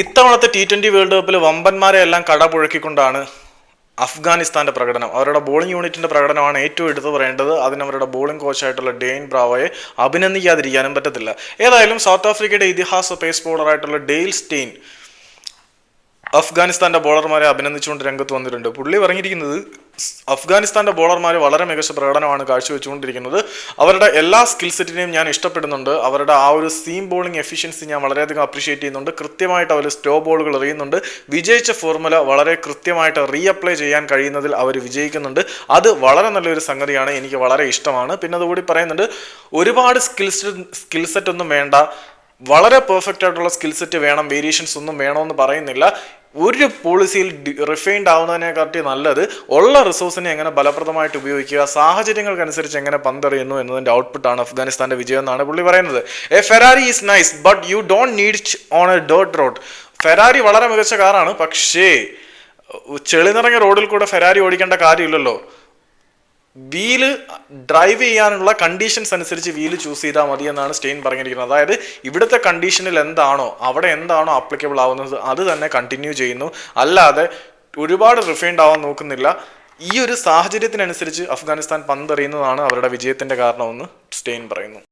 ഇത്തവണത്തെ T twenty world കപ്പിൽ വമ്പന്മാരെ എല്ലാം കടപുഴക്കിക്കൊണ്ടാണ് അഫ്ഗാനിസ്ഥാന്റെ പ്രകടനം. അവരുടെ ബോളിംഗ് യൂണിറ്റിന്റെ പ്രകടനമാണ് ഏറ്റവും എടുത്തു പറയേണ്ടത്. അതിന് അവരുടെ ബോളിംഗ് കോച്ചായിട്ടുള്ള ഡെയിൻ ബ്രാവോയെ അഭിനന്ദിക്കാതിരിക്കാനും പറ്റത്തില്ല. ഏതായാലും സൗത്ത് ആഫ്രിക്കയുടെ ഇതിഹാസ പേസ് ബോളറായിട്ടുള്ള ഡെയിൽ സ്റ്റെയിൻ അഫ്ഗാനിസ്ഥാന്റെ ബോളർമാരെ അഭിനന്ദിച്ചുകൊണ്ട് രംഗത്ത് വന്നിട്ടുണ്ട്. പുള്ളി പറഞ്ഞിരിക്കുന്നത് അഫ്ഗാനിസ്ഥാന്റെ ബോളർമാർ വളരെ മികച്ച പ്രകടനമാണ് കാഴ്ചവെച്ചുകൊണ്ടിരിക്കുന്നത്. അവരുടെ എല്ലാ സ്കിൽ സെറ്റിനെയും ഞാൻ ഇഷ്ടപ്പെടുന്നുണ്ട്. അവരുടെ ആ ഒരു സീം ബോളിംഗ് എഫിഷ്യൻസി ഞാൻ വളരെയധികം അപ്രീഷിയേറ്റ് ചെയ്യുന്നുണ്ട്. കൃത്യമായിട്ട് അവർ സ്റ്റോ ബോളുകൾ എറിയുന്നുണ്ട്. വിജയിച്ച ഫോർമുല വളരെ കൃത്യമായിട്ട് റീഅപ്ലൈ ചെയ്യാൻ കഴിയുന്നതിൽ അവർ വിജയിക്കുന്നുണ്ട്. അത് വളരെ നല്ലൊരു സംഗതിയാണ്. എനിക്ക് വളരെ ഇഷ്ടമാണ്. പിന്നെ അതുകൂടി പറയുന്നുണ്ട് ഒരുപാട് സ്കിൽ സ്കിൽ സെറ്റ് ഒന്നും വേണ്ട. വളരെ പെർഫെക്റ്റ് ആയിട്ടുള്ള സ്കിൽ സെറ്റ് വേണം. വേരിയേഷൻസ് ഒന്നും വേണമെന്ന് പറയുന്നില്ല. ഒരു പോളിസിയിൽ റിഫൈൻഡ് ആവുന്നതിനെക്കാട്ടി നല്ലത് ഉള്ള റിസോഴ്സിനെ എങ്ങനെ ഫലപ്രദമായിട്ട് ഉപയോഗിക്കുക സാഹചര്യങ്ങൾക്കനുസരിച്ച് എങ്ങനെ പന്തെറിയുന്നു എന്നതിന്റെ ഔട്ട്പുട്ടാണ് അഫ്ഗാനിസ്ഥാന്റെ വിജയം എന്നാണ് പുള്ളി പറയുന്നത്. A Ferrari is nice but you don't need on a dot road Ferrari വളരെ മികച്ച കാറാണ് പക്ഷേ ചെളി നിറഞ്ഞ റോഡിൽ കൂടെ ഫെറാരി ഓടിക്കേണ്ട കാര്യമില്ലല്ലോ. വീൽ ഡ്രൈവ് ചെയ്യാനുള്ള കണ്ടീഷൻസ് അനുസരിച്ച് വീൽ ചൂസ് ചെയ്താൽ മതി എന്നാണ് സ്റ്റെയിൻ പറഞ്ഞിരിക്കുന്നത്. അതായത് ഇവിടുത്തെ കണ്ടീഷനിൽ എന്താണോ അവിടെ എന്താണോ അപ്ലിക്കബിൾ ആവുന്നത് അത് തന്നെ കണ്ടിന്യൂ ചെയ്യുന്നു. അല്ലാതെ ഒരുപാട് റിഫൈൻഡ് ആവാൻ നോക്കുന്നില്ല. ഈ ഒരു സാഹചര്യത്തിനനുസരിച്ച് അഫ്ഗാനിസ്ഥാൻ പന്തെറിയുന്നതാണ് അവരുടെ വിജയത്തിന്റെ കാരണമെന്ന് സ്റ്റെയിൻ പറയുന്നു.